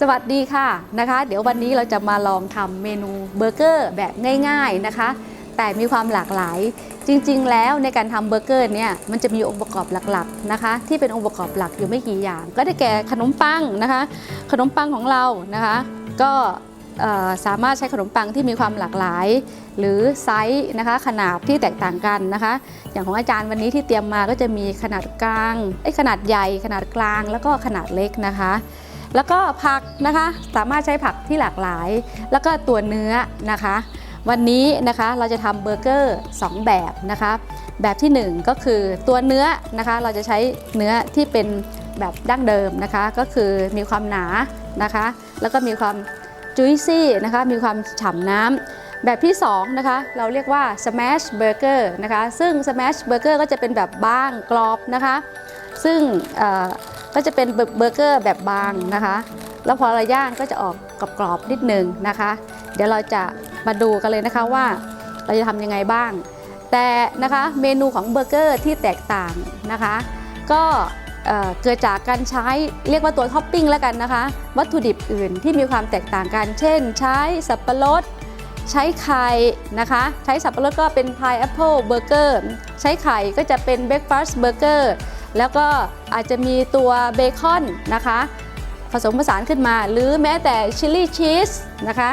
สวัสดีค่ะนะคะ เดี๋ยววันนี้เราจะมาลองทำเมนูเบอร์เกอร์แบบง่ายๆนะคะ แต่มีความหลากหลาย จริงๆ แล้วในการทำเบอร์เกอร์เนี่ยมันจะมีองค์ประกอบหลักๆนะคะ ที่เป็นองค์ประกอบหลักอยู่ไม่กี่อย่าง ก็ได้แก่ขนมปังนะคะ ขนมปังของเรานะคะ ก็สามารถใช้ขนมปังที่มีความหลากหลาย หรือไซส์นะคะขนาดที่แตกต่างกันนะคะ อย่างของอาจารย์วันนี้ที่เตรียมมาก็จะมีขนาดกลางไอ้ขนาดใหญ่ขนาดกลางแล้วก็ขนาดเล็กนะคะ แล้วก็ผักนะคะสามารถใช้ผักที่หลากหลาย แล้วก็ตัวเนื้อนะคะ วันนี้นะคะเราจะทำเบอร์เกอร์ 2 แบบนะคะแบบทีหนึ่1 ก็คือตัวเนื้อนะคะเราจะใช้เนื้อที่เป็นแบบดั้งเดิมนะคะ ก็คือมีความหนานะคะ แล้วก็มีความจุยซี่นะคะมีความฉ่ำน้ำแบบที่2นะคะเราเรียกว่า smash burger นะคะซึ่ง smash burger ก็จะเป็นแบบบางกรอบนะคะ ซึ่ง ก็จะเป็นเบอร์เกอร์แบบบางนะคะ แล้วพอเราย่างก็จะออกกรอบๆนิดนึงนะคะ เดี๋ยวเราจะมาดูกันเลยนะคะว่าเราจะทำยังไงบ้าง แต่นะคะเมนูของเบอร์เกอร์ที่แตกต่างนะคะ ก็เอ่อเกิดจากการใช้เรียกว่าตัวท็อปปิ้งแล้วกันนะคะ วัตถุดิบอื่นที่มีความแตกต่างกัน เช่น ใช้สับปะรด ใช้ไข่นะคะ ใช้สับปะรดก็เป็น pineapple burger ใช้ไข่ก็จะเป็น breakfast burger แล้วก็ อาจจะมีตัวเบคอนนะคะ ผสมผสานขึ้นมา หรือแม้แต่ชิลลี่ชีสนะคะ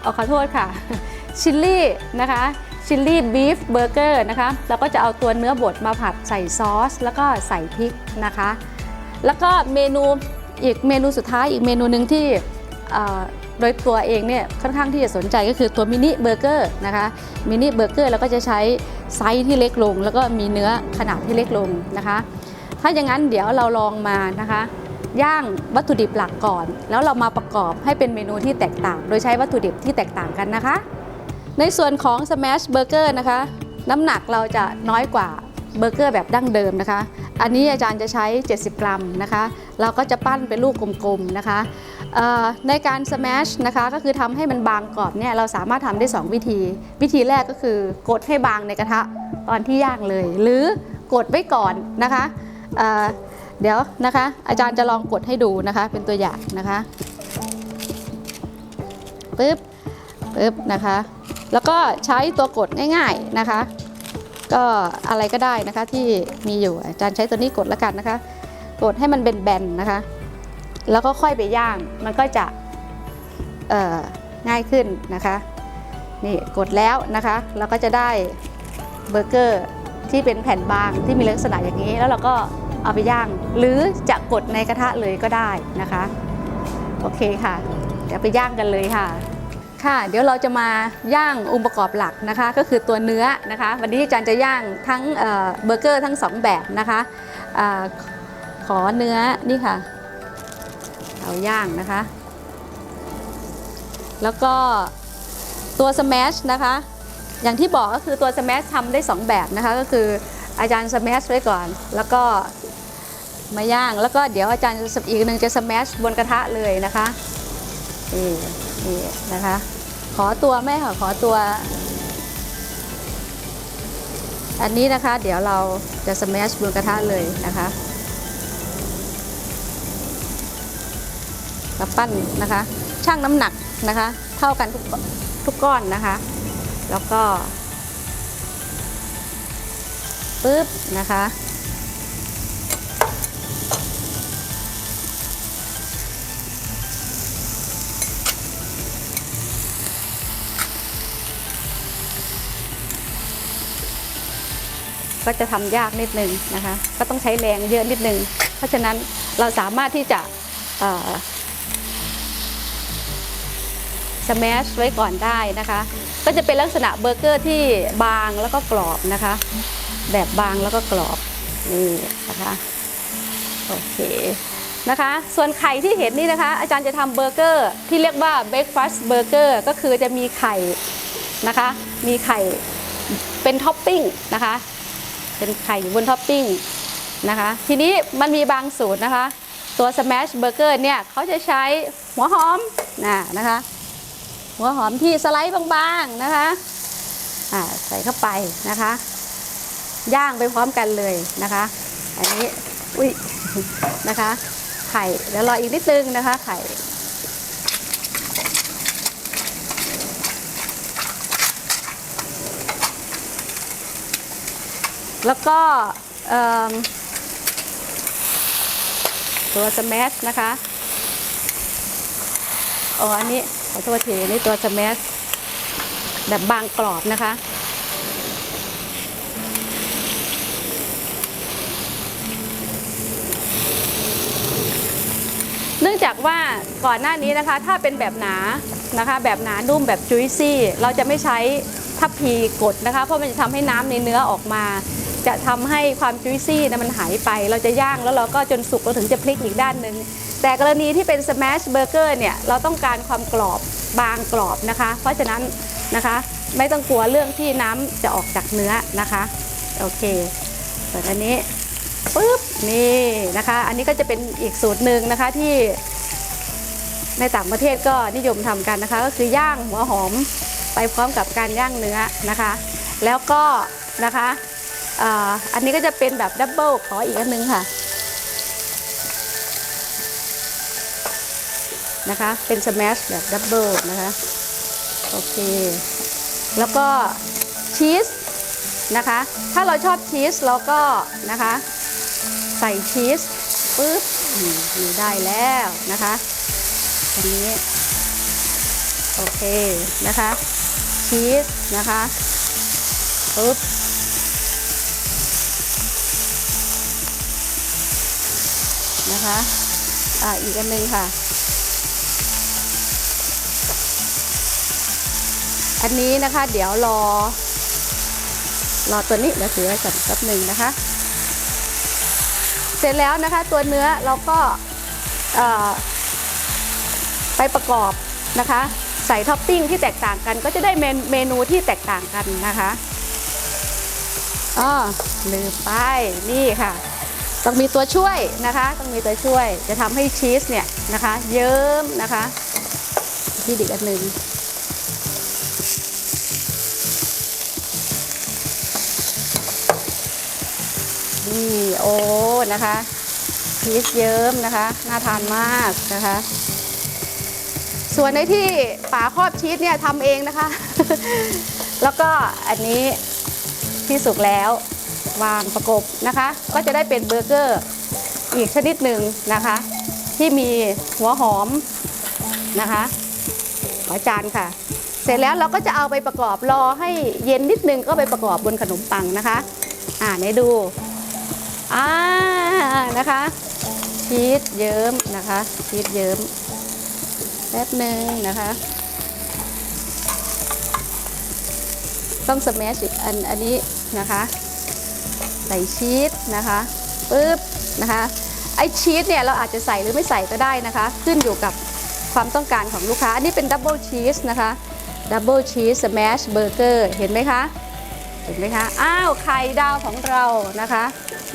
เอาขอโทษค่ะชิลลี่นะคะชิลลี่บีฟเบอร์เกอร์นะคะเราก็จะเอาตัวเนื้อบดมาผัดใส่ซอส แล้วก็ใส่พริกนะคะ แล้วก็เมนูอีกเมนูสุดท้ายอีกเมนูหนึ่งที่โดยตัวเองเนี่ยค่อนข้างที่จะสนใจก็คือตัวมินิเบอร์เกอร์นะคะมินิเบอร์เกอร์เราก็จะใช้ไซส์ที่เล็กลง แล้วก็มีเนื้อขนาดที่เล็กลงนะคะ ถ้าอย่างนั้นเดี๋ยวเราลองมานะคะ ย่างวัตถุดิบหลักก่อน แล้วเรามาประกอบให้เป็นเมนูที่แตกต่าง โดยใช้วัตถุดิบที่แตกต่างกันนะคะ ในส่วนของ Smash Burger นะคะ น้ำหนักเราจะน้อยกว่าเบอร์เกอร์แบบดั้งเดิมนะคะ อันนี้อาจารย์จะใช้ 70 กรัมนะคะ เราก็จะปั้นเป็นลูกกลมๆนะคะในการ smash นะคะก็คือทำให้มันบางกรอบเนี่ยเราสามารถทำได้ 2 วิธี วิธีแรกก็คือกดให้บางในกระทะตอนที่ย่างเลย หรือกดไว้ก่อนนะคะ เดี๋ยวนะคะ อาจารย์จะลองกดให้ดูนะคะ เป็นตัวอย่างนะคะปึ๊บปึ๊บนะคะ แล้วก็ใช้ตัวกดง่ายๆนะคะ ก็อะไรก็ได้นะคะที่มีอยู่อาจารย์ใช้ตัวนี้กดแล้วกันนะคะ กดให้มันเป็นแบนนะคะ แล้วก็ค่อยไปย่างมันก็จะง่ายขึ้นนะคะนี่กดแล้วนะคะเราก็จะได้เบอร์เกอร์ที่เป็นแผ่นบางที่มีลักษณะอย่างนี้แล้วเราก็ เอาไปย่าง หรือจะกดในกระทะเลยก็ได้นะคะ โอเคค่ะ เดี๋ยวไปย่างกันเลยค่ะ ค่ะ เดี๋ยวเราจะมาย่างองค์ประกอบหลักนะคะ ก็คือตัวเนื้อนะคะ วันนี้อาจารย์จะย่างทั้งเเบอร์เกอร์ทั้งสองแบบนะคะอขอเนื้อนี่ค่ะ เอาย่างนะคะ แล้วก็ตัวสแมชนะคะอย่างที่บอกก็คือตัวสแมชทำได้ 2 แบบนะคะ ก็คืออาจารย์สแมชไว้ก่อน แล้วก็ มาย่าง แล้วก็เดี๋ยวอาจารย์อีกหนึ่งจะสแมชบนกระทะเลยนะคะนี่นี่นะคะ ขอตัวแม่ค่ะขอตัว อันนี้นะคะ เดี๋ยวเราจะสแมชบนกระทะเลยนะคะแล้วปั้นนะคะ ช่างน้ำหนักนะคะ เท่ากันทุกทุกก้อนนะคะ แล้วก็ปึ๊บนะคะ ก็จะทำยากนิดนึงนะคะ ก็ต้องใช้แรงเยอะนิดนึง เพราะฉะนั้นเราสามารถที่จะสแมชไว้ก่อนได้นะคะ ก็จะเป็นลักษณะเบอร์เกอร์ที่บางแล้วก็กรอบนะคะ แบบบางแล้วก็กรอบนี่นะคะโอเคนะคะ ส่วนไข่ที่เห็นนี่นะคะ อาจารย์จะทำเบอร์เกอร์ที่เรียกว่าเบรกฟาสต์เบอร์เกอร์ก็คือจะมีไข่นะคะ มีไข่เป็นท็อปปิ้งนะคะ เป็นไข่อยู่บนท็อปปิ้งนะคะ ทีนี้มันมีบางสูตรนะคะ ตัว Smash Burger เนี่ยเขาจะใช้หัวหอมนะนะคะ หัวหอมที่สไลด์บางๆนะคะอ่าใส่เข้าไปนะคะ ย่างไปพร้อมกันเลยนะคะ อันนี้อุ้ยนะคะ ไข่เดี๋ยวรออีกนิดนึงนะคะ ไข่ แล้วก็ตัวสแมชนะคะอ๋ออันนี้ขอโทษทีนี่ตัวสแมชแบบบางกรอบนะคะเนื่องจากว่าก่อนหน้านี้นะคะ ถ้าเป็นแบบหนานะคะ แบบหนานุ่มแบบจุยซี่ เราจะไม่ใช้ทัพพีกดนะคะ เพราะมันจะทำให้น้ำในเนื้อออกมา จะทำให้ความจุยซี่นะมันหายไป เราจะย่างแล้วเราก็จนสุกเราถึงจะพลิกอีกด้านหนึ่งแต่กรณีที่เป็นสแมชเบอร์เกอร์เนี่ยเราต้องการความกรอบบางกรอบนะคะ เพราะฉะนั้นนะคะไม่ต้องกลัวเรื่องที่น้ำจะออกจากเนื้อนะคะโอเคส่วนอันนี้ปุ๊บนี่นะคะ อันนี้ก็จะเป็นอีกสูตรหนึ่งนะคะที่ในต่างประเทศก็นิยมทำกันนะคะ ก็คือย่างหัวหอมไปพร้อมกับการย่างเนื้อนะคะ แล้วก็นะคะ อันนี้ก็จะเป็นแบบดับเบิลขออีกอันหนึงค่ะนะคะ เป็นสแมชแบบดับเบิลนะคะ โอเค แล้วก็ชีสนะคะ ถ้าเราชอบชีสเราก็นะคะ ใส่ชีสปุ๊บอยู่ได้แล้วนะคะอันนี้ โอเคนะคะ ชีสนะคะปุ๊บ นะคะอ่าอีกอันหนึงค่ะ อันนี้นะคะเดี๋ยวรอ รอตัวนี้เดี๋ยวถือไว้ก่อนแป๊บหนึ่งนะคะ เสร็จแล้วนะคะตัวเนื้อเราก็ไปประกอบนะคะ ใส่ท็อปปิ้งที่แตกต่างกัน ก็จะได้เมนเมนูที่แตกต่างกันนะคะอ๋อลืมไปนี่ค่ะ ต้องมีตัวช่วยนะคะ ต้องมีตัวช่วย จะทำให้ชีสเนี่ยนะคะเยิ้มนะคะที่อีกอันหนึ่งนี่โอ้นะคะชีสเยิ้มนะคะ น่าทานมากนะคะ ส่วนในที่ฝาครอบชีสเนี่ยทำเองนะคะ แล้วก็อันนี้ที่สุกแล้ว วางประกบนะคะ ก็จะได้เป็นเบอร์เกอร์อีกชนิดหนึ่งนะคะ ที่มีหัวหอมนะคะขอจานค่ะ เสร็จแล้วเราก็จะเอาไปประกอบรอให้เย็นนิดนึงก็ไปประกอบบนขนมปังนะคะ อ่าไหนดูอ่านะคะชีสเยิ้มนะคะชีสเยิ้มแป๊บหนึ่งนะคะต้องสแมชอีกอันอันนี้นะคะ ส่ชีสนะคะปึ๊บนะคะไอชีสเนี่ยเราอาจจะใส่หรือไม่ใส่ก็ได้นะคะ ขึ้นอยู่กับความต้องการของลูกค้า อันนี้เป็นดับเบิลชีสนะคะดับเบิลชีสสแมชเบอร์เกอร์เห็นไหมคะ เห็นไหมคะ อ้าวไข่ดาวของเรานะคะ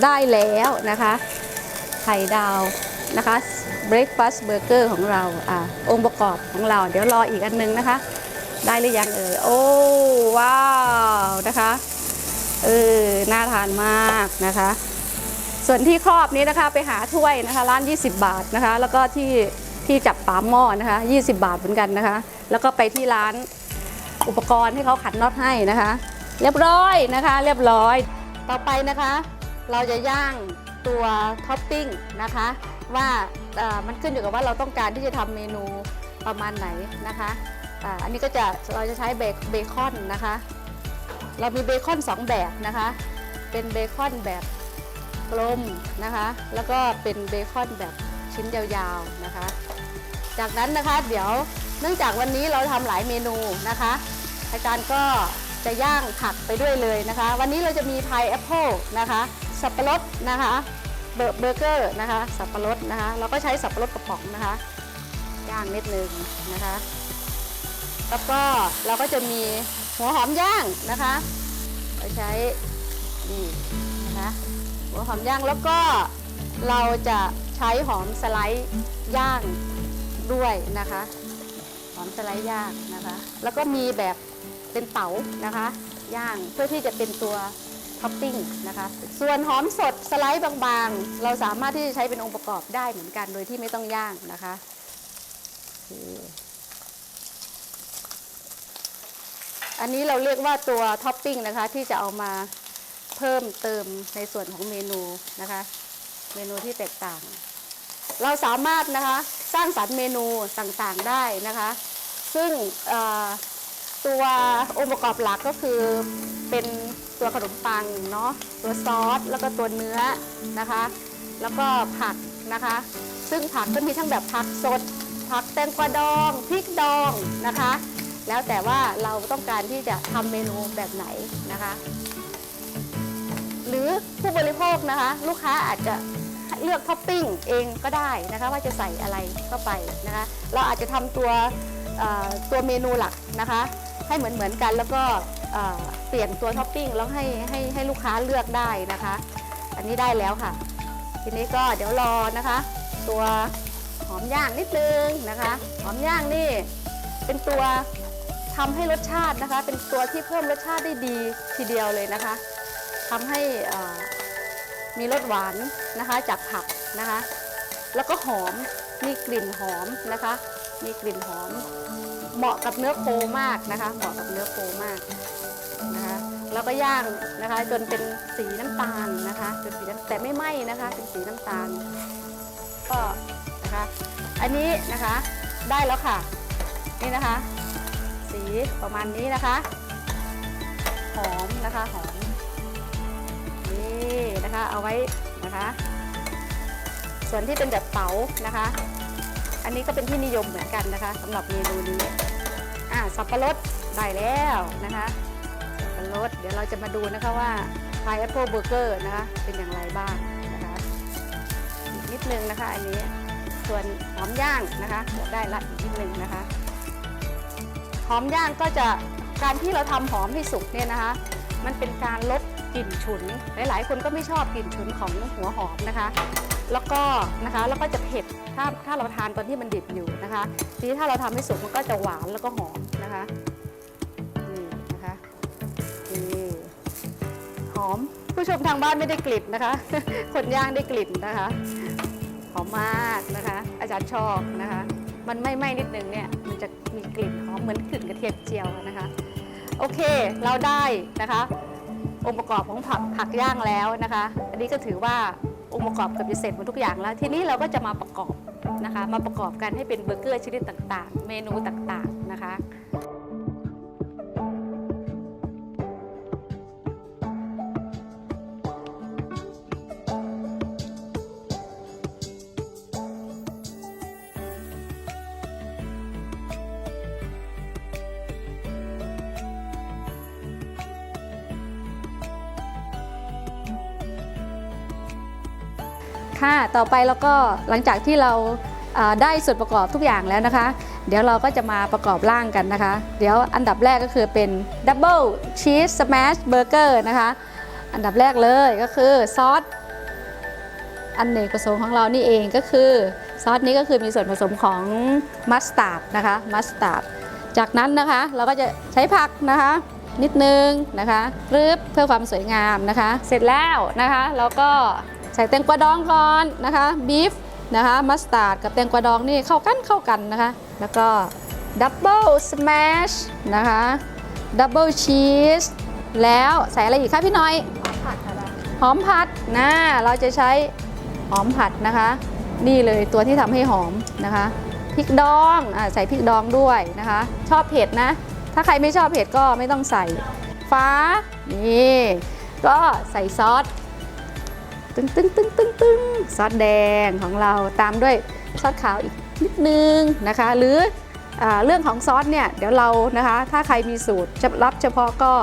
ได้แล้วนะคะ ไข่ดาวนะคะ breakfast burger ของเราอ่าองค์ประกอบของเรา เดี๋ยวรออีกอันนึงนะคะ ได้หรือยังเอ่ยโอ้ว้าวนะคะ เออน่าทานมากนะคะ ส่วนที่ครอบนี้นะคะไปหาถ้วยนะคะร้าน 20 บาทนะคะ แล้วก็ที่ที่จับปามหม้อนะคะ 20 บาทเหมือนกันนะคะ แล้วก็ไปที่ร้านอุปกรณ์ที่เขาขัดน็อตให้นะคะ เรียบร้อยนะคะ เรียบร้อยต่อไปนะคะ เราจะย่างตัวท็อปปิ้งนะคะ ว่าเออมันขึ้นอยู่กับว่าเราต้องการที่จะทำเมนูประมาณไหนนะคะอ่าอันนี้ก็จะเราจะใช้เบคเบคอนนะคะ เรามีเบคอนสองแบบนะคะ เป็นเบคอนแบบกลมนะคะ แล้วก็เป็นเบคอนแบบชิ้นยาวๆนะคะ จากนั้นนะคะเดี๋ยวเนื่องจากวันนี้เราทำหลายเมนูนะคะ อาจารย์ก็จะย่างผักไปด้วยเลยนะคะ วันนี้เราจะมีพายแอปเปิลนะคะ สับปะรดนะคะเบอร์เบอร์เกอร์นะคะ สับปะรดนะคะ เราก็ใช้สับปะรดกระป๋องนะคะ ย่างนิดนึงนะคะ แล้วก็เราก็จะมี หัวหอมย่างนะคะเราใช้นี่นะคะหัวหอมย่างแล้วก็เราจะใช้หอมสไลด์ย่างด้วยนะคะ หอมสไลด์ย่างนะคะ แล้วก็มีแบบเป็นเต๋านะคะย่างเพื่อที่จะเป็นตัวท็อปปิ้งนะคะ ส่วนหอมสดสไลด์บางๆ เราสามารถที่จะใช้เป็นองค์ประกอบได้เหมือนกันโดยที่ไม่ต้องย่างนะคะโอเค อันนี้เราเรียกว่าตัวท็อปปิ้งนะคะ ที่จะเอามาเพิ่มเติมในส่วนของเมนูนะคะ เมนูที่แตกต่าง เราสามารถนะคะสร้างสรรค์เมนูต่างๆได้นะคะ ซึ่งตัวองค์ประกอบหลักก็คือเป็นตัวขนมปังเนาะตัวซอสแล้วก็ตัวเนื้อนะคะ แล้วก็ผักนะคะ ซึ่งผักก็มีทั้งแบบผักสดผักแตงกวาดองพริกดองนะคะ แล้วแต่ว่าเราต้องการที่จะทำเมนูแบบไหนนะคะ หรือผู้บริโภคนะคะ ลูกค้าอาจจะเลือกท็อปปิ้งเองก็ได้นะคะว่าจะใส่อะไรเข้าไปนะคะ เราอาจจะทำตัวตัวเมนูหลักนะคะ ให้เหมือนเหมือนกันแล้วก็เปลี่ยนตัวท็อปปิ้งแล้วให้ให้ให้ลูกค้าเลือกได้นะคะ อันนี้ได้แล้วค่ะ ทีนี้ก็เดี๋ยวรอนะคะ ตัวหอมย่างนิดนึงนะคะ หอมย่างนี่เป็นตัว ทำให้รสชาตินะคะ เป็นตัวที่เพิ่มรสชาติได้ดีทีเดียวเลยนะคะทำให้มีรสหวานนะคะจากผักนะคะ แล้วก็หอมมีกลิ่นหอมนะคะ มีกลิ่นหอม เหมาะกับเนื้อโคมากนะคะ เหมาะกับเนื้อโคมากนะคะแล้วก็ย่างนะคะจนเป็นสีน้ำตาลนะคะจนสีแต่ไม่ไหม้นะคะเป็นสีน้ำตาลก็นะคะ อันนี้นะคะได้แล้วค่ะ นี่นะคะ สีประมาณนี้นะคะ หอมนะคะหอมนี่นะคะเอาไว้นะคะ ส่วนที่เป็นแบบเต๋านะคะ อันนี้ก็เป็นที่นิยมเหมือนกันนะคะสำหรับเมนูนี้อ่าสับปะรดได้แล้วนะคะสับปะรดเดี๋ยวเราจะมาดูนะคะว่า pineapple burger นะคะเป็นอย่างไรบ้างนะคะอีกนิดนึงนะคะอันนี้ส่วนหอมย่างนะคะได้ละอีกนิดนึงนะคะ หอมย่างก็จะการที่เราทำหอมให้สุกเนี่ยนะคะ มันเป็นการลดกลิ่นฉุน หลาย ๆ คนก็ไม่ชอบกลิ่นฉุนของหัวหอมนะคะ แล้วก็นะคะแล้วก็จะเผ็ดถ้าถ้าเราทานตอนที่มันดิบอยู่นะคะทีนี้ถ้าเราทำให้สุกมันก็จะหวานแล้วก็หอมนะคะนี่นะคะนี่หอมผู้ชมทางบ้านไม่ได้กลิ่นนะคะ คนย่างได้กลิ่นนะคะหอมมากนะคะ อาจารย์ชอบนะคะ มันไม่ไหม้นิดนึงเนี่ยมันจะมีกลิ่นหอมเหมือนกลิ่นกระเทียมเจียวนะคะ โอเคเราได้นะคะ องค์ประกอบของผักผักย่างแล้วนะคะ อันนี้ก็ถือว่าองค์ประกอบเกือบจะเสร็จหมดทุกอย่างแล้ว ทีนี้เราก็จะมาประกอบนะคะ มาประกอบกันให้เป็นเบอร์เกอร์ชนิดต่างๆ เมนูต่างๆนะคะ ค่ะ ต่อไปแล้วก็หลังจากที่เราได้ส่วนประกอบทุกอย่างแล้วนะคะ เดี๋ยวเราก็จะมาประกอบร่างกันนะคะ เดี๋ยวอันดับแรกก็คือเป็นดับเบิลชีสส a s h เบอร์เกอร์นะคะ อันดับแรกเลยก็คือซอสอันเนกประสงค์ของเรานี่เองก็คือซอสนี้ก็คือมีส่วนผสมของมัสตาร์ดนะคะมัสตาร์ดจากนั้นนะคะเราก็จะใช้ผักนะคะ นิดนึงนะคะรึบเพื่อความสวยงามนะคะ เสร็จแล้วนะคะเราก็ ใส่แตงกวาดองก่อนนะคะบีฟนะคะมัสตาร์ดกับแตงกวาดองนี่เข้ากันเข้ากันนะคะ แล้วก็ดับเบิลสแมชนะคะดับเบิลชีสแล้วใส่อะไรอีกคะพี่น้อยผัดอะไรหอมผัดนะเราจะใช้หอมผัดนะคะ นี่เลยตัวที่ทำให้หอมนะคะพริกดองอ่าใส่พริกดองด้วยนะคะ ชอบเผ็ดนะ ถ้าใครไม่ชอบเผ็ดก็ไม่ต้องใส่ฟ้านี่ก็ใส่ซอส ตึ้งตึ้งตึ้งตึ้งตึ้งซอสแดงของเราตามด้วยซอสขาวอีกนิดนึงนะคะ หรืออเรื่องของซอสเนี่ยเดี๋ยวเรานะคะ ถ้าใครมีสูตรลับเฉพาะก็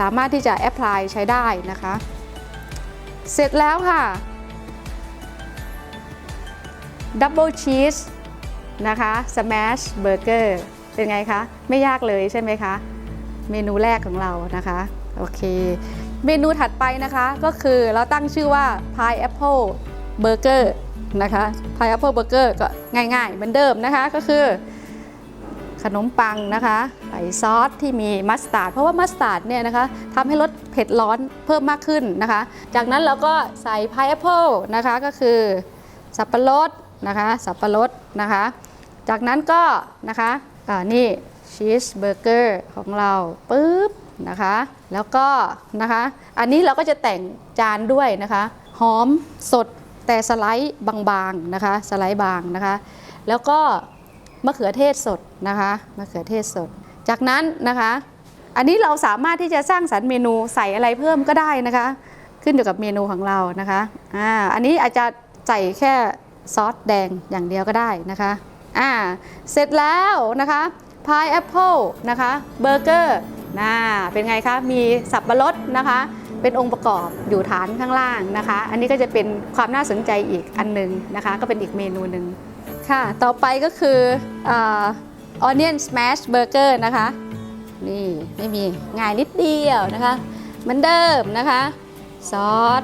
สามารถที่จะแอพพลายใช้ได้นะคะ เสร็จแล้วค่ะดับเบิลชีสนะคะสแมชเบอร์เกอร์เป็นไงคะ ไม่ยากเลยใช่ไหมคะ เมนูแรกของเรานะคะ โอเค เมนูถัดไปนะคะก็คือเราตั้งชื่อว่า Pineapple Burger นะคะ Pineapple Burger ก็ง่ายๆ เหมือนเดิมนะคะก็คือขนมปังนะคะใส่ซอสที่มีมัสตาร์ดเพราะว่ามัสตาร์ดเนี่ยนะคะทำให้รสเผ็ดร้อนเพิ่มมากขึ้นนะคะ จากนั้นเราก็ใส่พายแอปเปิลนะคะก็คือสับปะรดนะคะสับปะรดนะคะ จากนั้นก็นะคะนี่ชีสเบอร์เกอร์ของเราปุ๊บ นะคะ แล้วก็นะคะ อันนี้เราก็จะแต่งจานด้วยนะคะ หอมสดแต่สไลด์บางๆนะคะ สไลด์บางนะคะ แล้วก็มะเขือเทศสดนะคะมะเขือเทศสด จากนั้นนะคะ อันนี้เราสามารถที่จะสร้างสรรค์เมนูใส่อะไรเพิ่มก็ได้นะคะ ขึ้นอยู่กับเมนูของเรานะคะอ่าอันนี้อาจจะใส่แค่ซอสแดงอย่างเดียวก็ได้นะคะอ่าเสร็จแล้วนะคะพายแอปเปิลนะคะเบอร์เกอร์ น่าเป็นไงคะ มีสับปะรดนะคะ เป็นองค์ประกอบอยู่ฐานข้างล่างนะคะ อันนี้ก็จะเป็นความน่าสนใจอีกอันหนึ่งนะคะ ก็เป็นอีกเมนูหนึ่งค่ะ ต่อไปก็คืออ onion smash burger นะคะ นี่ไม่มีง่ายนิดเดียวนะคะ เหมือนเดิมนะคะ ซอส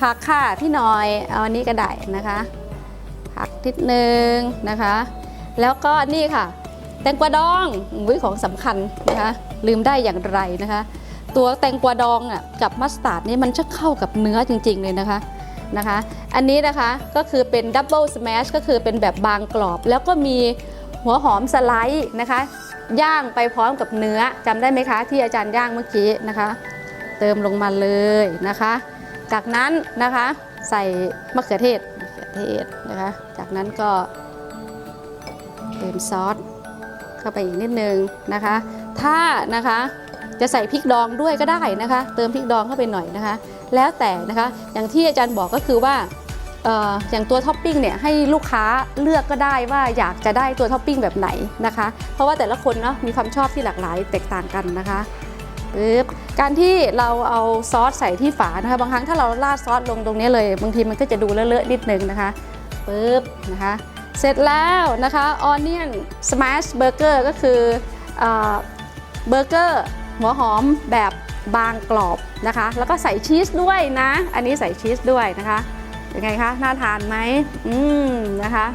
ผักค่ะพี่น่อยเอาอันนี้ก็ได้นะคะ ผักนิดนึงนะคะ แล้วก็นี่ค่ะ แตงกวาดองอุ้ยของสำคัญนะคะลืมได้อย่างไรนะคะ ตัวแตงกวาดองอะกับมัสตาร์ดนี่มันจะเข้ากับเนื้อจริง ๆ เลยนะคะนะคะ อันนี้นะคะก็คือเป็นดับเบิลส a s h ก็คือเป็นแบบบางกรอบ แล้วก็มีหัวหอมสไลด์นะคะ ย่างไปพร้อมกับเนื้อจำได้ไหมคะ ที่อาจารย์ย่างเมื่อกี้นะคะ เติมลงมาเลยนะคะ จากนั้นนะคะใส่มะเขือเทศมะเขือเทศนะคะ จากนั้นก็เติมซอส เข้าไปอีกนิดนึงนะคะ ถ้านะคะจะใส่พริกดองด้วยก็ได้นะคะ เติมพริกดองเข้าไปหน่อยนะคะ แล้วแต่นะคะอย่างที่อาจารย์บอกก็คือว่าเอ่ออย่างตัวท็อปปิ้งเนี่ยให้ลูกค้าเลือกก็ได้ว่าอยากจะได้ตัวท็อปปิ้งแบบไหนนะคะ เพราะว่าแต่ละคนเนาะมีความชอบที่หลากหลายแตกต่างกันนะคะปึ๊บการที่เราเอาซอสใส่ที่ฝานะคะบางครั้งถ้าเราราดซอสลงตรงนี้เลย บางทีมันก็จะดูเลอะๆนิดนึงนะคะปึ๊บนะคะ เสร็จแล้วนะคะ onion smash burger ก็คือเอ่อเบอร์เกอร์หัวหอมแบบบางกรอบนะคะ แล้วก็ใส่ชีสด้วยนะ อันนี้ใส่ชีสด้วยนะคะเป็นไงคะน่าทานไหมอืมนะคะ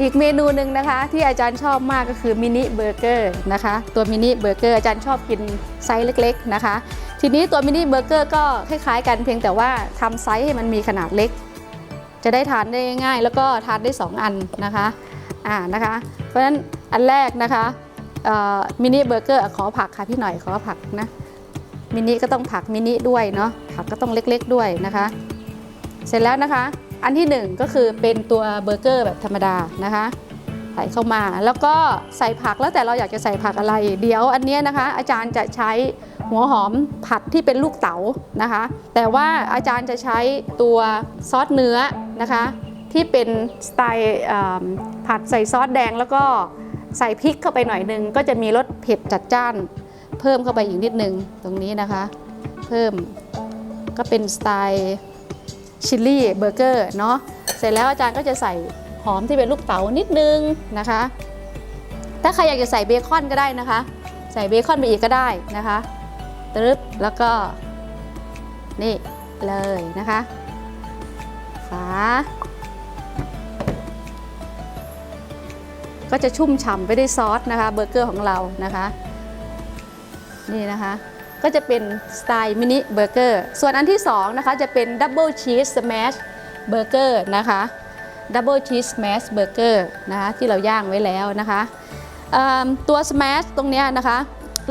อีกเมนูหนึ่งนะคะที่อาจารย์ชอบมากก็คือมินิเบอร์เกอร์นะคะ ตัวมินิเบอร์เกอร์อาจารย์ชอบกินไซส์เล็ก ๆ นะคะ ทีนี้ตัวมินิเบอร์เกอร์ก็คล้ายๆ กันเพียงแต่ว่าทำไซส์ให้มันมีขนาดเล็ก จะได้ทานได้ง่าย แล้วก็ทานได้ 2 อันนะคะอ่านะคะ เพราะฉะนั้นอันแรกนะคะมินิเบอร์เกอร์ขอผักค่ะพี่หน่อยขอผักนะมินิก็ต้องผักมินิด้วยเนาะผักก็ต้องเล็กๆด้วยนะคะ เสร็จแล้วนะคะ อันที่หนึ่งก็คือเป็นตัวเบอร์เกอร์แบบธรรมดานะคะ ใส่เข้ามา แล้วก็ใส่ผักแล้วแต่เราอยากจะใส่ผักอะไร เดี๋ยวอันนี้นะคะ อาจารย์จะใช้หัวหอมผัดที่เป็นลูกเต๋านะคะ แต่ว่าอาจารย์จะใช้ตัวซอสเนื้อนะคะ ที่เป็นสไตล์ผัดใส่ซอสแดงแล้วก็ใส่พริกเข้าไปหน่อยนึงก็จะมีรสเผ็ดจัดจ้าน เพิ่มเข้าไปอีกนิดนึงตรงนี้นะคะ เพิ่มก็เป็นสไตล์ชิลลี่เบอร์เกอร์เนาะเสร็จแล้วอาจารย์ก็จะใส่ หอมที่เป็นลูกเต๋านิดนึงนะคะ ถ้าใครอยากจะใส่เบคอนก็ได้นะคะ ใส่เบคอนไปอีกก็ได้นะคะตึ๊บแล้วก็ นี่เลยนะคะฝาก็จะชุ่มฉ่ำไปด้วยซอสนะคะเบอร์เกอร์ของเรานะคะ นี่นะคะก็จะเป็นสไตล์มินิเบอร์เกอร์ ส่วนอันที่2นะคะจะเป็นดับเบิลชีสสแมชเบอร์เกอร์นะคะ ดับเบิลชีสแมชเบอร์เกอร์นะคะที่เราย่างไว้แล้วนะคะตัวสแมชตรงนี้นะคะ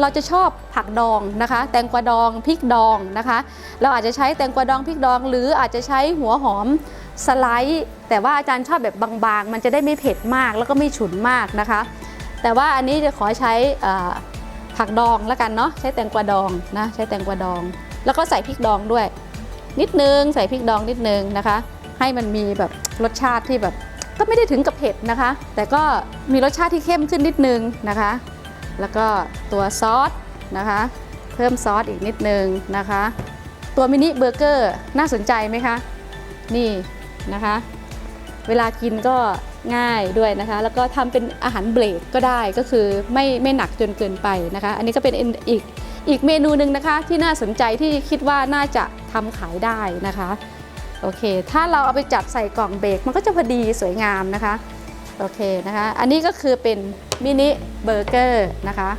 เราจะชอบผักดองนะคะ แตงกวาดองพริกดองนะคะ เราอาจจะใช้แตงกวาดองพริกดอง หรืออาจจะใช้หัวหอมสไลด์แต่ว่าอาจารย์ชอบแบบบางๆ มันจะได้ไม่เผ็ดมากแล้วก็ไม่ฉุนมากนะคะ แต่ว่าอันนี้จะขอใช้ผักดองแล้วกันเนาะใช้แตงกวาดองนะใช้แตงกวาดอง แล้วก็ใส่พริกดองด้วย นิดนึงใส่พริกดองนิดนึงนะคะ ให้มันมีแบบ รสชาติที่แบบก็ไม่ได้ถึงกับเผ็ดนะคะ แต่ก็มีรสชาติที่เข้มขึ้นนิดนึงนะคะ แล้วก็ตัวซอสนะคะ เพิ่มซอสอีกนิดนึงนะคะ ตัวมินิเบอร์เกอร์น่าสนใจไหมคะนี่นะคะ เวลากินก็ง่ายด้วยนะคะ แล้วก็ทำเป็นอาหารเบรกก็ได้ก็คือไม่ไม่หนักจนเกินไปนะคะ อันนี้ก็เป็นอีกอีกเมนูหนึ่งนะคะที่น่าสนใจที่คิดว่าน่าจะทำขายได้นะคะ โอเค ถ้าเราเอาไปจัดใส่กล่องเบรกมันก็จะพอดีสวยงามนะคะ โอเคนะคะ อันนี้ก็คือเป็นมินิเบอร์เกอร์นะคะ